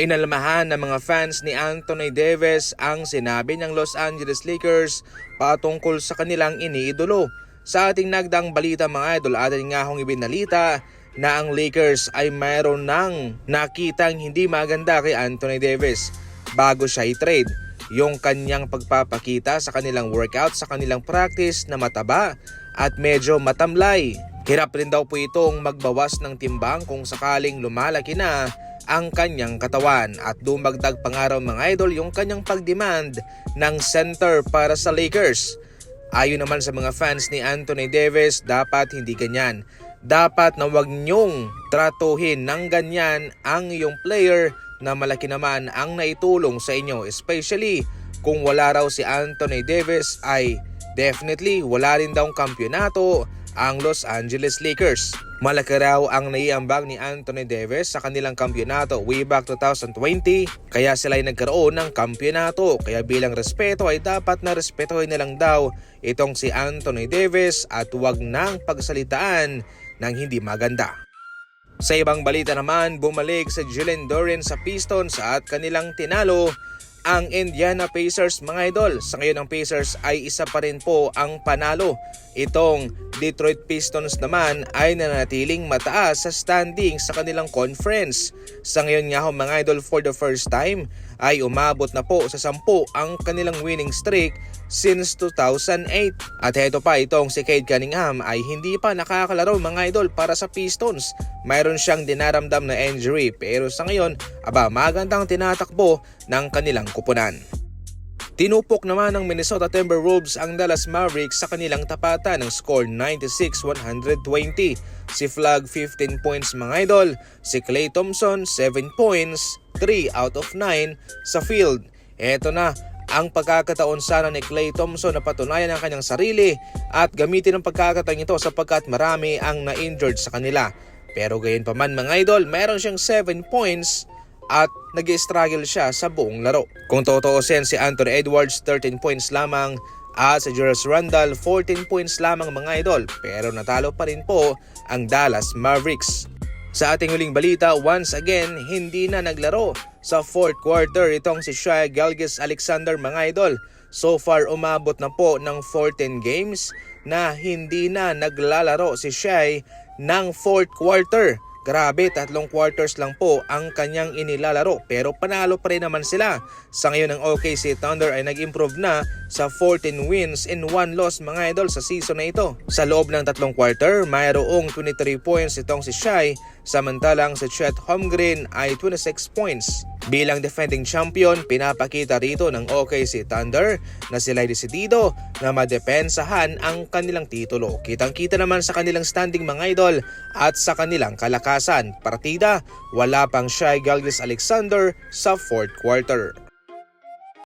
Inalamahan ng mga fans ni Anthony Davis ang sinabi ng Los Angeles Lakers patungkol sa kanilang iniidolo. Sa ating nagdang balita mga idol, atin nga hong ibinalita na ang Lakers ay mayroon ng nakitang hindi maganda kay Anthony Davis bago siya i-trade. Yung kanyang pagpapakita sa kanilang workout, sa kanilang practice na mataba at medyo matamlay. Hirap rin daw po itong magbawas ng timbang kung sakaling lumalaki na ang kanyang katawan at dumagdag pangaraw mga idol yung kanyang pagdemand ng center para sa Lakers. Ayon naman sa mga fans ni Anthony Davis, dapat hindi ganyan. Dapat na wag niyong tratuhin ng ganyan ang iyong player na malaki naman ang naitulong sa inyo. Especially kung wala raw si Anthony Davis ay definitely wala rin daw kampyonato ang Los Angeles Lakers. Malaki raw ang naiambag ni Anthony Davis sa kanilang kampyonato way back 2020 kaya sila ay nagkaroon ng kampyonato kaya bilang respeto ay dapat na respetuhin na lang daw itong si Anthony Davis at huwag nang pagsalitaan ng hindi maganda. Sa ibang balita naman, bumalik sa Jalen Duren sa Pistons at kanilang tinalo ang Indiana Pacers mga idol. Sa ngayon ang Pacers ay isa pa rin po ang panalo. Itong Detroit Pistons naman ay nanatiling mataas sa standing sa kanilang conference. Sa ngayon nga ho mga idol for the first time ay umabot na po sa 10 ang kanilang winning streak since 2008. At heto pa itong si Cade Cunningham ay hindi pa nakakalaro mga idol para sa Pistons. Mayroon siyang dinaramdam na injury pero sa ngayon aba magandang tinatakbo ng kanilang kupunan. Tinupok naman ng Minnesota Timberwolves ang Dallas Mavericks sa kanilang tapatan ng score 96-120. Si Flag 15 points mga idol, si Klay Thompson 7 points, 3 out of 9 sa field. Eto na, ang pagkakataon sana ni Klay Thompson na patunayan ang kanyang sarili at gamitin ang pagkakataon ito sapagkat marami ang na-injured sa kanila. Pero gayon pa man mga idol, meron siyang 7 points at nag-struggle siya sa buong laro. Kung totoosin si Anthony Edwards 13 points lamang at si Julius Randle 14 points lamang mga idol pero natalo pa rin po ang Dallas Mavericks. Sa ating huling balita, once again, hindi na naglaro sa fourth quarter itong si Shai Galgis Alexander mga idol. So far umabot na po ng 14 games na hindi na naglalaro si Shai ng fourth quarter. Grabe, tatlong quarters lang po ang kanyang inilalaro pero panalo pa rin naman sila. Sa ngayon ang OKC Thunder ay nag-improve na sa 14 wins and 1 loss mga idol sa season na ito. Sa loob ng tatlong quarter, mayroong 23 points itong si Shai samantalang si Chet Holmgren ay 26 points. Bilang defending champion, pinapakita rito ng OKC Thunder na sila ay desidido na madepensahan ang kanilang titulo. Kitang-kita naman sa kanilang standing mga idol at sa kanilang kalakasan. Partida, wala pang Shai Galgis Alexander sa fourth quarter.